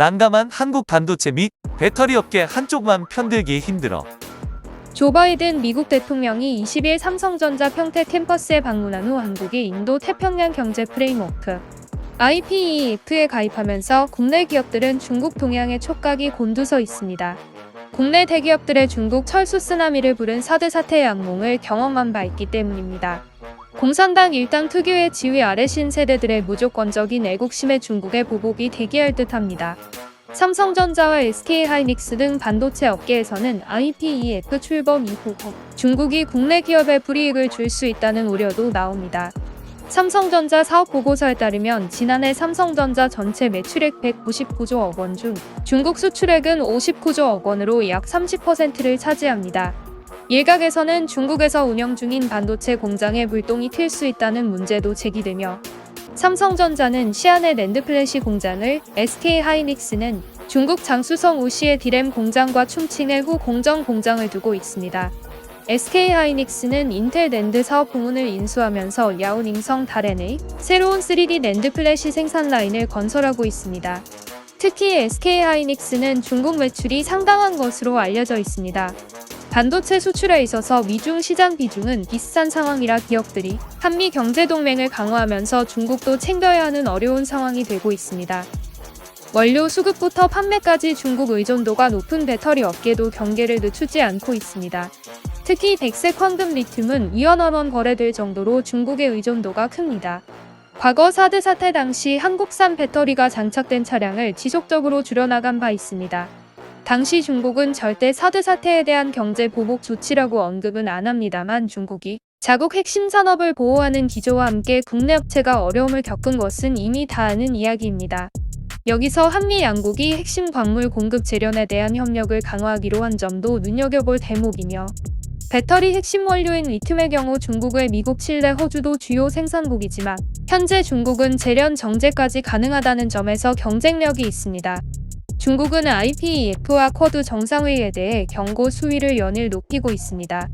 난감한 한국 반도체 및 배터리 업계 한쪽만 편들기 힘들어. 조 바이든 미국 대통령이 20일 삼성전자 평택 캠퍼스에 방문한 후 한국이 인도 태평양 경제 프레임워크 IPEF에 가입하면서 국내 기업들은 중국 동향의 촉각이 곤두서 있습니다. 국내 대기업들의 중국 철수 쓰나미를 부른 사드 사태의 악몽을 경험한 바 있기 때문입니다. 공산당 일당 특유의 지위 아래 신세대들의 무조건적인 애국심에 중국의 보복이 대기할 듯합니다. 삼성전자와 SK하이닉스 등 반도체 업계에서는 IPEF 출범 이후 중국이 국내 기업에 불이익을 줄 수 있다는 우려도 나옵니다. 삼성전자 사업 보고서에 따르면 지난해 삼성전자 전체 매출액 199조 원중 중국 수출액은 59조 원으로 약 30%를 차지합니다. 일각에서는 중국에서 운영 중인 반도체 공장에 불똥이 튈 수 있다는 문제도 제기되며 삼성전자는 시안의 랜드플래시 공장을 SK하이닉스는 중국 장수성 우시의 디램 공장과 충칭의 후 공정 공장을 두고 있습니다. SK하이닉스는 인텔 랜드 사업 부문을 인수하면서 야오닝성 달엔의 새로운 3D 랜드 플래시 생산 라인을 건설하고 있습니다. 특히 SK하이닉스는 중국 매출이 상당한 것으로 알려져 있습니다. 반도체 수출에 있어서 미중 시장 비중은 비싼 상황이라 기업들이 한미 경제 동맹을 강화하면서 중국도 챙겨야 하는 어려운 상황이 되고 있습니다. 원료 수급부터 판매까지 중국 의존도가 높은 배터리 업계도 경계를 늦추지 않고 있습니다. 특히 백색 황금 리튬은 위헌원 원 거래될 정도로 중국의 의존도가 큽니다. 과거 사드 사태 당시 한국산 배터리가 장착된 차량을 지속적으로 줄여나간 바 있습니다. 당시 중국은 절대 사드 사태에 대한 경제 보복 조치라고 언급은 안 합니다만 중국이 자국 핵심 산업을 보호하는 기조와 함께 국내 업체가 어려움을 겪은 것은 이미 다 아는 이야기입니다. 여기서 한미 양국이 핵심 광물 공급 재련에 대한 협력을 강화하기로 한 점도 눈여겨볼 대목이며 배터리 핵심 원료인 리튬의 경우 중국의 미국, 칠레, 호주도 주요 생산국이지만 현재 중국은 재련 정제까지 가능하다는 점에서 경쟁력이 있습니다. 중국은 IPEF와 쿼드 정상회의에 대해 경고 수위를 연일 높이고 있습니다.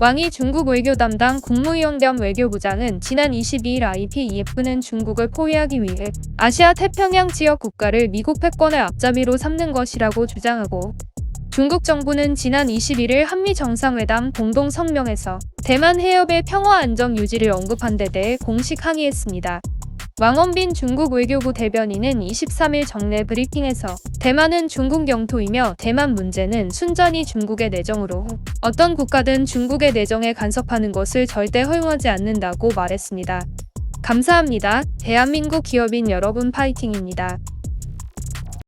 왕이 중국 외교 담당 국무위원 겸 외교부장은 지난 22일 IPEF는 중국을 포위하기 위해 아시아 태평양 지역 국가를 미국 패권의 앞잡이로 삼는 것이라고 주장하고 중국 정부는 지난 21일 한미 정상회담 공동 성명에서 대만 해협의 평화 안정 유지를 언급한 데 대해 공식 항의했습니다. 왕원빈 중국 외교부 대변인은 23일 정례 브리핑에서 대만은 중국 영토이며 대만 문제는 순전히 중국의 내정으로 어떤 국가든 중국의 내정에 간섭하는 것을 절대 허용하지 않는다고 말했습니다. 감사합니다. 대한민국 기업인 여러분 파이팅입니다.